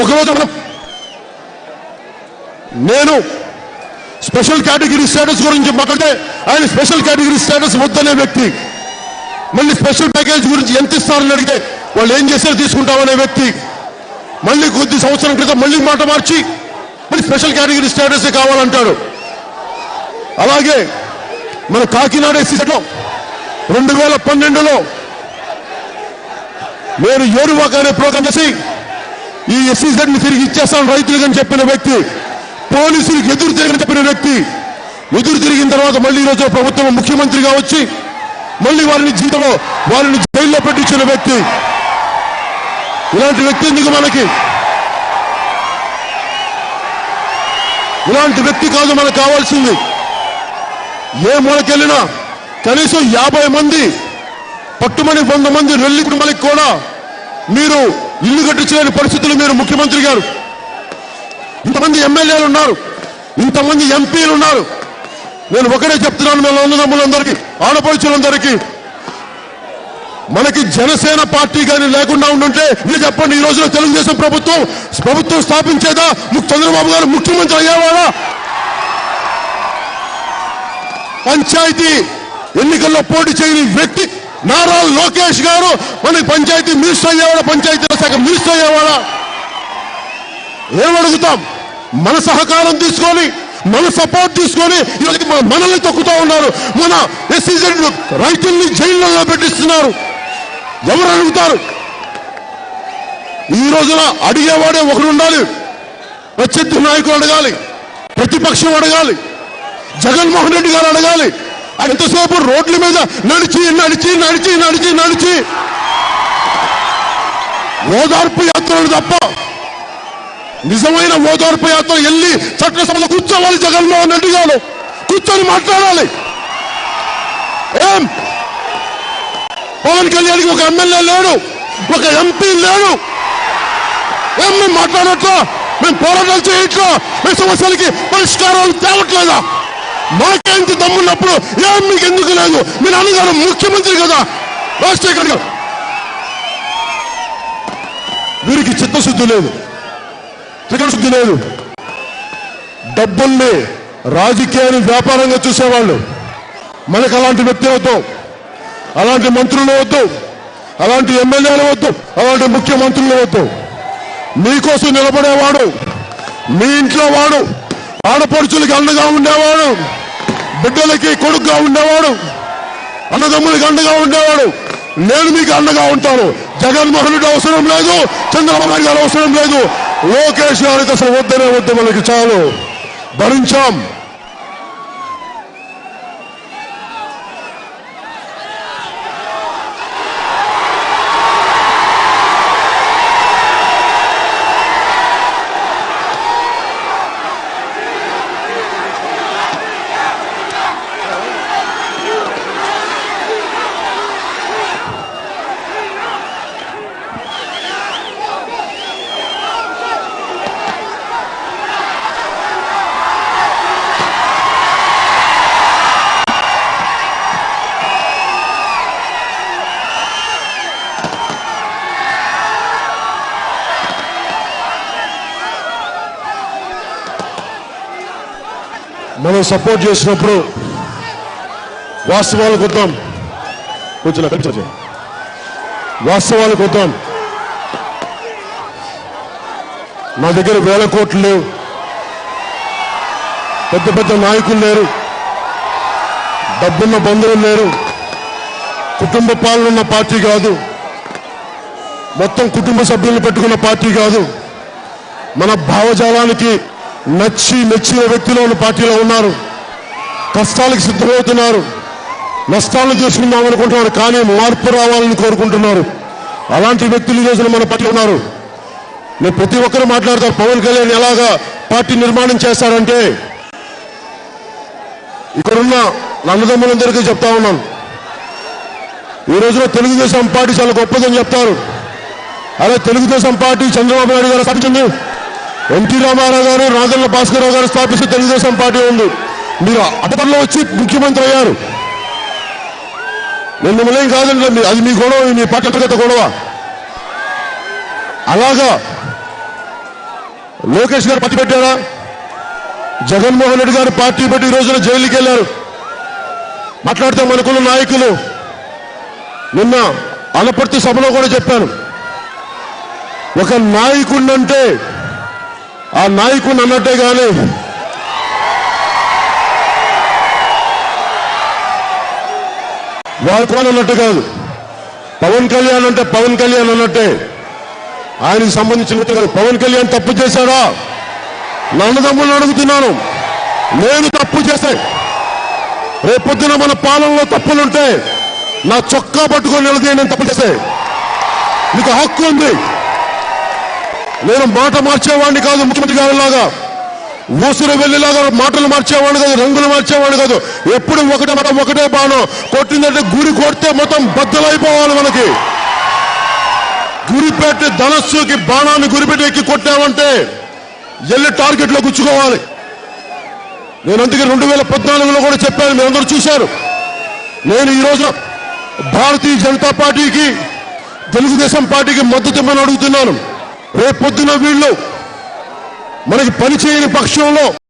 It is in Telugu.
ఒకరోజు మనం నేను స్పెషల్ కేటగిరీ స్టేటస్ గురించి మాట్లాడితే ఆయన స్పెషల్ కేటగిరీ స్టేటస్ వద్దనే వ్యక్తి. మళ్ళీ స్పెషల్ ప్యాకేజ్ గురించి ఎంత ఇస్తారని అడిగితే వాళ్ళు ఏం చేశారు తీసుకుంటామనే వ్యక్తి. మళ్ళీ కొద్ది సంవత్సరం క్రితం మళ్ళీ మాట మార్చి మళ్ళీ స్పెషల్ కేటగిరీ స్టేటస్ కావాలంటాడు. అలాగే మన కాకినాడ ఎస్సీ రెండు వేల పన్నెండులో నేను ఏరువాక అనే ప్రోగ్రాం చేసి ఈ ఎస్సీ ని తిరిగి ఇచ్చేస్తాను రైతులకు అని చెప్పిన వ్యక్తి పోలీసులకు ఎదురు తిరగని చెప్పిన వ్యక్తి. ఎదురు తిరిగిన తర్వాత మళ్ళీ ఈరోజు ప్రభుత్వం ముఖ్యమంత్రిగా వచ్చి మళ్ళీ వారిని జీవితంలో వారిని జైల్లో పెట్టించిన వ్యక్తి. ఇలాంటి వ్యక్తి ఎందుకు మనకి? ఇలాంటి వ్యక్తి కాదు మనకు కావాల్సింది. ఏ మూలకెళ్ళినా కనీసం యాభై మంది పట్టుమని వంద మంది రెల్లి కుటుంబాలకు కూడా మీరు ఇల్లు కట్టించలేని పరిస్థితులు మీరు ముఖ్యమంత్రి గారు. ఇంతమంది ఎమ్మెల్యేలు ఉన్నారు. ఇంతమంది ఎంపీలు ఉన్నారు. నేను ఒకటే చెప్తున్నాను మన అన్నదమ్ములందరికీ ఆడపడుచులందరికీ. మనకి జనసేన పార్టీ కానీ లేకుండా ఉండుంటే మీరు చెప్పండి ఈ రోజున తెలుగుదేశం ప్రభుత్వం ప్రభుత్వం స్థాపించేదా? చంద్రబాబు గారు ముఖ్యమంత్రి అయ్యేవాడా? పంచాయతీ ఎన్నికల్లో పోటీ చేయని వ్యక్తి నారా లోకేష్ గారు మనకి పంచాయతీ మినిస్టర్ అయ్యేవాడా పంచాయతీ శాఖ మినిస్టర్ అయ్యేవాడా? ఏమడుగుతాం? మన సహకారం తీసుకొని మన సపోర్ట్ తీసుకొని ఈరోజు మన- మనల్ని తొక్కుతూ ఉన్నారు. మన ఎస్సీజెడ్ రైతుల్ని జైళ్ళల్లో పెట్టిస్తున్నారు. ఎవరు అడుగుతారు? ఈ రోజున అడిగేవాడే ఒకరు ఉండాలి. ప్రత్యర్థి నాయకులు అడగాలి. ప్రతిపక్షం అడగాలి. జగన్మోహన్ రెడ్డి గారు అడగాలి. ఎంతసేపు రోడ్ల మీద నడిచి నడిచి నడిచి నడిచి నడిచి. ఓదార్పు యాత్రలు తప్ప నిజమైన ఓదార్పు యాత్ర వెళ్ళి చట్టసభలో కూర్చోవాలి జగన్మోహన్ రెడ్డి గారు. కూర్చొని మాట్లాడాలి. ఏం? పవన్ కళ్యాణ్కి ఒక ఎమ్మెల్యే లేడు ఒక ఎంపీ లేడు. ఏం మేము మాట్లాడట్లా? మేము పోరాటాలు చేయట్లా? మీ సమస్యలకి పరిష్కారాలు తేవట్లేదా? మాకేంటి దమ్మున్నప్పుడు ఏం మీకు ఎందుకు లేదు? మీ నాన్నగారు ముఖ్యమంత్రి కదా. రాజశేఖర్ గారు. వీరికి చిత్తశుద్ధి లేదు. చిత్తశుద్ధి లేదు. డబ్బుల్ని రాజకీయాన్ని వ్యాపారంగా చూసేవాళ్ళు. మనకు అలాంటి వ్యక్తి వద్దు. అలాంటి మంత్రులు వద్దు. అలాంటి ఎమ్మెల్యేలు వద్దు. అలాంటి ముఖ్యమంత్రులు వద్దు. మీకోసం నిలబడేవాడు మీ ఇంట్లో వాడు ఆడపడుచులకి అండగా ఉండేవాడు బిడ్డలకి కొడుకుగా ఉండేవాడు అన్నదమ్ములకి అండగా ఉండేవాడు. నేను మీకు అండగా ఉంటాను. జగన్మోహన్ రెడ్డి అవసరం లేదు చంద్రబాబు గారు అవసరం లేదు. లోకేష్ గారికి అసలు వద్దనే వద్దు మనకి చాలు. భరించాం. మనం సపోర్ట్ చేసినప్పుడు వాస్తవాలకు వద్దాం కూర్చున్నా కలిసి వాస్తవాలకు వద్దాం నా దగ్గర వేల కోట్లు లేవు. పెద్ద పెద్ద నాయకులు లేరు. డబ్బున్న బంధువులు లేరు. కుటుంబ పాలన ఉన్న పార్టీ కాదు. మొత్తం కుటుంబ సభ్యులను పెట్టుకున్న పార్టీ కాదు. మన భావజాలానికి నచ్చి మెచ్చిన వ్యక్తిలో ఉన్న పార్టీలో ఉన్నారు. కష్టాలకు సిద్ధమవుతున్నారు. నష్టాలను చూసుకుందాం అనుకుంటున్నారు కానీ మార్పు రావాలని కోరుకుంటున్నారు. అలాంటి వ్యక్తులు చేసిన మన పార్టీలో ఉన్నారు. నేను ప్రతి ఒక్కరు మాట్లాడతారు. పవన్ కళ్యాణ్ ఎలాగా పార్టీ నిర్మాణం చేస్తారంటే ఇక్కడున్న అన్నదమ్ములందరికీ చెప్తా ఉన్నాను. ఈ రోజున తెలుగుదేశం పార్టీ చాలా గొప్పదని చెప్తారు. అదే తెలుగుదేశం పార్టీ చంద్రబాబు నాయుడు గారు స్థాపించింది ఎన్టీ రామారావు గారు రాజన్న భాస్కరరావు గారు స్థాపిస్తే తెలుగుదేశం పార్టీ ఉంది. మీరు అటపర్లో వచ్చి ముఖ్యమంత్రి అయ్యారు. నేను మిమ్మల్ని కాదండి అది మీ గొడవ మీ పార్టీ గొడవ. అలాగా లోకేష్ గారు పట్టి పెట్టారా జగన్మోహన్ రెడ్డి గారు పార్టీ పెట్టి ఈ రోజున జైలుకి వెళ్ళారు. మాట్లాడితే మనకున్న నాయకులు. నిన్న అనపర్తి సభలో కూడా చెప్పాను ఒక నాయకుడినంటే ఆ నాయకుని అన్నట్టే కానీ వాడుకోని అన్నట్టు కాదు. పవన్ కళ్యాణ్ అంటే పవన్ కళ్యాణ్ అన్నట్టే. ఆయనకి సంబంధించిన కాదు. పవన్ కళ్యాణ్ తప్పు చేశాడా? నన్నదమ్ములను అడుగుతున్నాను. నేను తప్పు చేస్తే రేపొద్దున మన పాలనలో తప్పులుంటే నా చొక్కా పట్టుకొని నిలదీ నేను తప్పు చేస్తే. మీకు హక్కు ఉంది. నేను మాట మార్చేవాడిని కాదు ముఖ్యమంత్రి గారిలాగా. ఊసురు వెళ్ళేలాగా మాటలు మార్చేవాడు కాదు రంగులు మార్చేవాడు కాదు. ఎప్పుడు ఒకటే మాట ఒకటే బాణం. కొట్టిందంటే గురి కొడితే మొత్తం బద్దలైపోవాలి మనకి. గురిపెట్టి ధనస్సుకి బాణాన్ని గురిపెట్టి ఎక్కి కొట్టామంటే ఎల్లి టార్గెట్లో గుచ్చుకోవాలి. నేను అందుకే రెండు వేల పద్నాలుగులో కూడా చెప్పాను మీరందరూ చూశారు. నేను ఈరోజు భారతీయ జనతా పార్టీకి తెలుగుదేశం పార్టీకి మద్దతు ఇమ్మని అడుగుతున్నాను. రేపొద్దున వీళ్ళు మనకి పని చేయని పక్షంలో